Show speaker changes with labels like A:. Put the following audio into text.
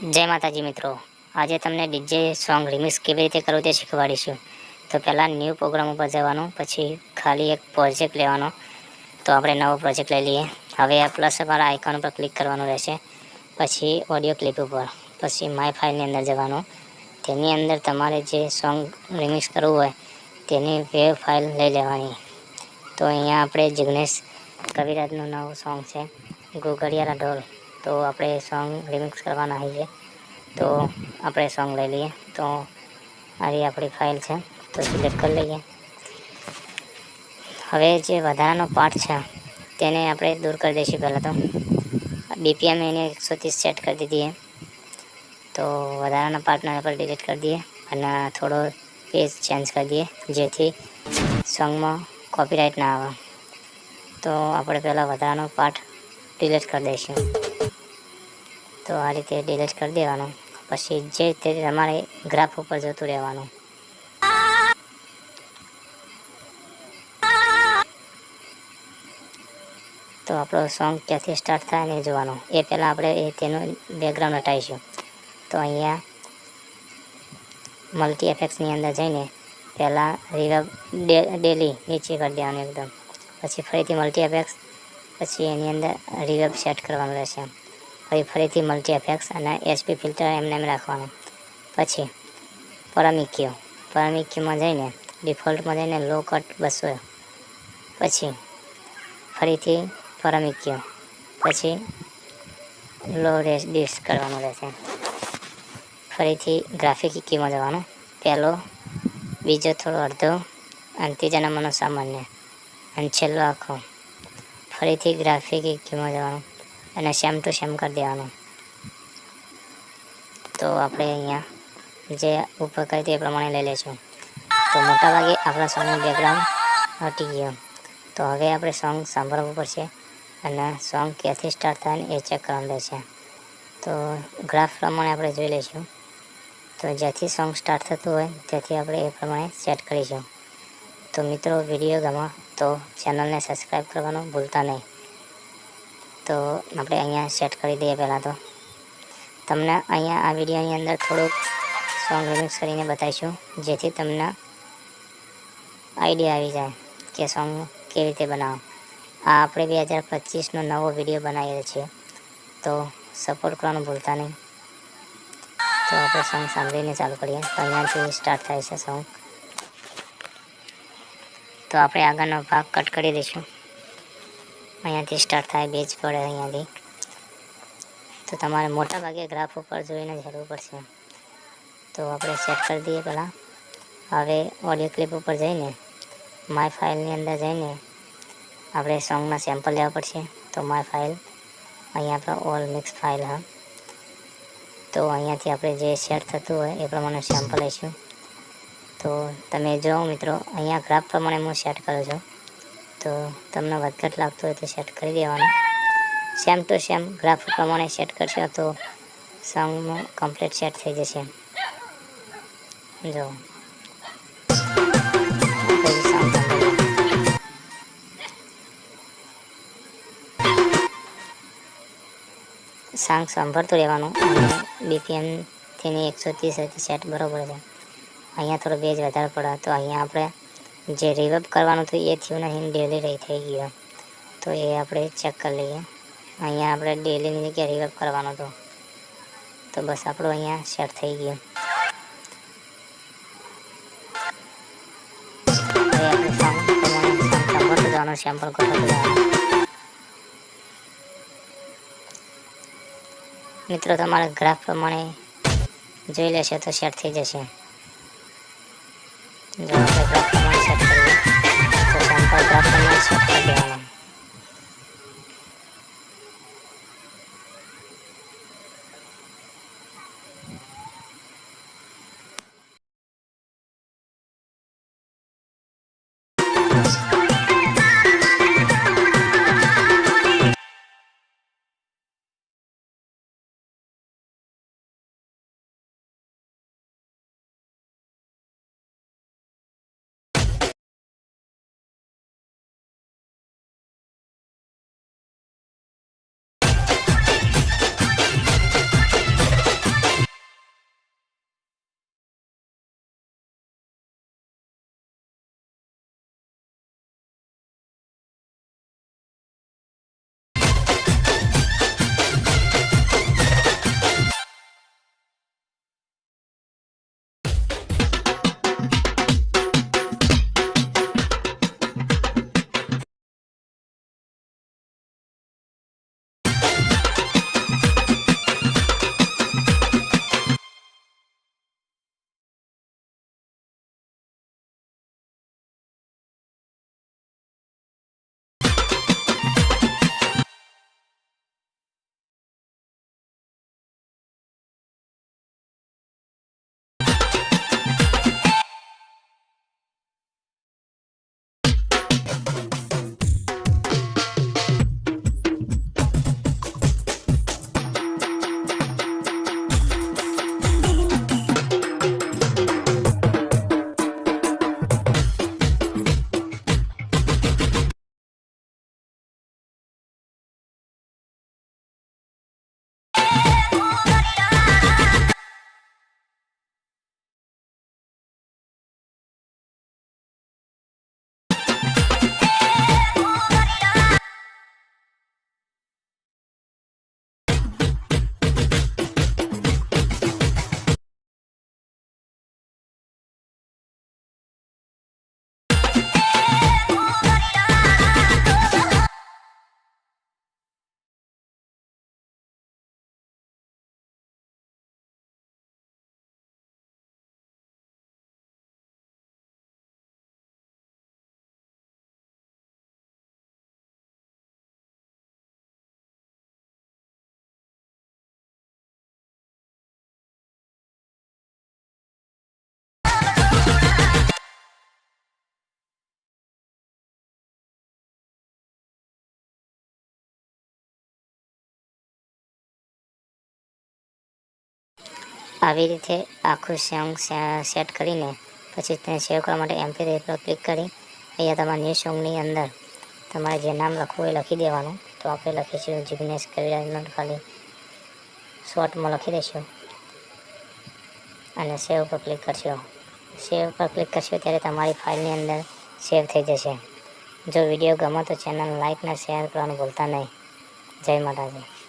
A: જય માતાજી મિત્રો. આજે તમને ડીજે સોંગ રિમિક્સ કેવી રીતે કરવું તે શીખવાડીશું. તો પહેલાં ન્યૂ પ્રોગ્રામ ઉપર જવાનું, પછી ખાલી એક પ્રોજેક્ટ લેવાનો. તો આપણે નવો પ્રોજેક્ટ લઈ લઈએ. હવે આ પ્લસ અમારા આઇકોન ઉપર ક્લિક કરવાનું રહેશે. પછી ઓડિયો ક્લિપ ઉપર. પછી માય ફાઇલની અંદર જવાનું. તેની અંદર તમારે જે સોંગ રિમિક્સ કરવું હોય, તેની વેવ ફાઇલ લઈ લેવાની. તો અહીંયા આપણે જિગ્નેશ કવિરાજનું નવું સોંગ છે ગુગળિયારા ઢોલ. તો આપણે સોંગ રિમિક્સ કરવાના છે તો આપણે સોંગ લઈ લઈએ. તો આવી આપણી ફાઇલ છે. તો સિલેક્ટ કરી લઈએ. હવે જે વધારાનો પાર્ટ છે, તેને આપણે દૂર કરી દઈશું પહેલાં તો. બીપીએમ એને એકસો ત્રીસ સેટ કરી દીધી તો વધારાના પાર્ટને આપણે ડિલીટ કરી દઈએ અને થોડો પેજ ચેન્જ કરી દઈએ, જેથી સોંગમાં કોપીરાઇટ ના આવે. તો આપણે પહેલાં વધારાનો પાર્ટ ડિલીટ કરી દઈશું. તો આ રીતે ડિલીટ કરી દેવાનું. પછી જે તે તમારે ગ્રાફ ઉપર જતું રહેવાનું. તો આપણો સોંગ ક્યાંથી સ્ટાર્ટ થાય ને જોવાનું. એ પહેલાં આપણે એ તેનું બેકગ્રાઉન્ડ હટાવીશું. તો અહીંયા મલ્ટી એફેક્ટ્સની અંદર જઈને પહેલાં રિવર્બ ડેલી નીચે કરી દેવાનું એકદમ. પછી ફરીથી મલ્ટી એફેક્ટ્સ પછી એની અંદર રિવર્બ સેટ કરવાનું રહેશે. પછી ફરીથી મલ્ટી એફેક્સ અને એસપી ફિલ્ટર એમને એમ રાખવાનું. પછી પરમિક્યુ પરમિક્યુમાં જઈને ડિફોલ્ટમાં જઈને લો કટ બસો. પછી ફરીથી પરમિક્યુ પછી લો રેસ ડિસ્ક કરવાનું રહેશે. ફરીથી ગ્રાફિક ઇક્યુમાં જવાનું. પહેલો, બીજો થોડો અડધો, અને ત્રીજા નંબરનો સામાન્ય. અને છેલ્લો આખો. ફરીથી ગ્રાફિક ઇક્યુમાં જવાનું. અને સેમ ટુ સેમ કરી દેવાનું. તો આપણે અહીંયા જે ઉપર કરી તે પ્રમાણે લઈ લઈશું તો મોટાભાગે આપણા સોંગનું બેકગ્રાઉન્ડ હટી ગયું. તો હવે આપણે સોંગ સાંભળવું પડશે અને સોંગ ક્યાંથી સ્ટાર્ટ થાય એ ચેક કરવાનું રહેશે. તો ગ્રાફ પ્રમાણે આપણે જોઈ લઈશું. તો જ્યાંથી સોંગ સ્ટાર્ટ થતું હોય ત્યાંથી આપણે એ પ્રમાણે સેટ કરીશું. તો મિત્રો વીડિયો ગમા તો ચેનલને સબસ્ક્રાઈબ કરવાનું ભૂલતા નહીં. તો આપણે અહીંયા સેટ કરી દઈએ પહેલાં તો. તમને અહીંયા આ વિડીયોની અંદર થોડુંક સોંગ રિમિક્સ કરીને બતાવીશું, જેથી તમને આઈડિયા આવી જાય કે સોંગ કેવી રીતે બનાવો. આ આપણે બે હજાર પચીસનો નવો વીડિયો બનાવીએ છીએ, તો સપોર્ટ કરવાનું ભૂલતા નહીં. તો આપણે સોંગ સાંભળીને ચાલુ કરીએ. તો અહીંયાથી સ્ટાર્ટ થાય છે સોંગ. તો આપણે આગળનો ભાગ કટ કરી દઈશું. અહીંયાથી સ્ટાર્ટ થાય બેજ પડે અહીંયાથી. તો તમારે મોટા ભાગે ગ્રાફ ઉપર જોઈને જરૂર પડશે. તો આપણે સેટ કરી દઈએ પહેલાં. હવે ઓડિયો ક્લિપ ઉપર જઈને માય ફાઇલની અંદર જઈને આપણે સોંગના સેમ્પલ લેવા પડશે. તો માય ફાઇલ અહીંયા આપણે ઓલ મિક્સ ફાઇલ હા. તો અહીંયાથી આપણે જે સેટ થતું હોય એ પ્રમાણે સેમ્પલ લઈશું. તો તમે જો મિત્રો, અહીંયા ગ્રાફ પ્રમાણે હું સેટ કરું છું. તો તમને વધઘટ લાગતું હોય તો સેટ કરી દેવાનું. સેમ ટુ સેમ ગ્રાફ પ્રમાણે સેટ કરશો તો સોંગનું કમ્પ્લીટ સેટ થઈ જશે. જો. સાંગ સાંભળતું રહેવાનું. અને બીપીએમથીની એકસો ત્રીસ સેટ બરાબર છે. અહીંયા થોડો બેજ વધારે પડે, તો અહીંયા આપણે જે રિવર્બ કરવાનું હતું એ થયું નહીં ડેલી રહી થઈ ગયો. તો એ આપણે ચેક કરી લઈએ. અહીંયા આપણે ડેલીની જગ્યાએ રિવર્બ કરવાનો હતું. તો બસ આપણું અહીંયા સેટ થઈ ગયું. મિત્રો, તમારા ગ્રાફ પ્રમાણે જોઈ લેશે તો સેટ થઈ જશે. જો આવી રીતે આખું સોંગ સેટ કરીને પછી તેને સેવ કરવા માટે એમપી થ્રી પર ક્લિક કરી અહીંયા તમારા ન્યૂ સોંગની અંદર તમારે જે નામ લખવું એ લખી દેવાનું. તો આપણે લખીશું જિગ્નેશ કવિરાજનો ખાલી શોર્ટમાં લખી દઈશું. અને સેવ પર ક્લિક કરશો. સેવ પર ક્લિક કરશો ત્યારે તમારી ફાઇલની અંદર સેવ થઈ જશે. જો વીડિયો ગમે તો ચેનલ લાઇક અને શેર કરવાનું ભૂલતા નહીં. જય માતાજી.